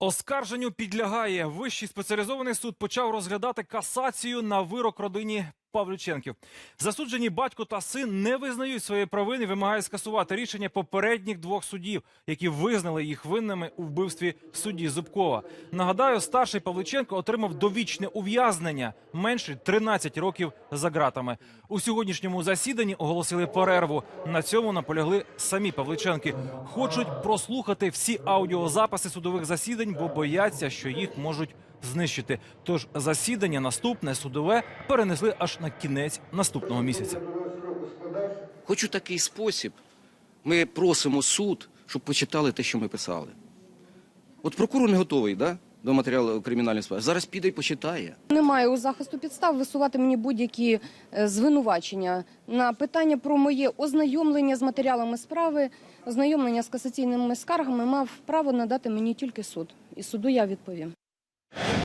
Оскарженню підлягає. Вищий спеціалізований суд почав розглядати касацію на вирок родині Павлюченків. Засуджені батько та син не визнають своєї провини, вимагають скасувати рішення попередніх двох судів, які визнали їх винними у вбивстві судді Зубкова. Нагадаю, старший Павлюченко отримав довічне ув'язнення менше 13 років за ґратами. У сьогоднішньому засіданні оголосили перерву. На цьому наполягли самі Павличенки. Хочуть прослухати всі аудіозаписи судових засідань, бо бояться, що їх можуть знищити. Тож засідання наступне судове перенесли аж на кінець наступного місяця. Хоч у такий спосіб ми просимо суд, щоб почитали те, що ми писали. От прокурор не готовий да, до матеріалу кримінальної справи. Зараз піде і почитає. Немає у захисту підстав висувати мені будь-які е, звинувачення на питання про моє ознайомлення з матеріалами справи, ознайомлення з касаційними скаргами мав право надати мені тільки суд. І суду я відповім.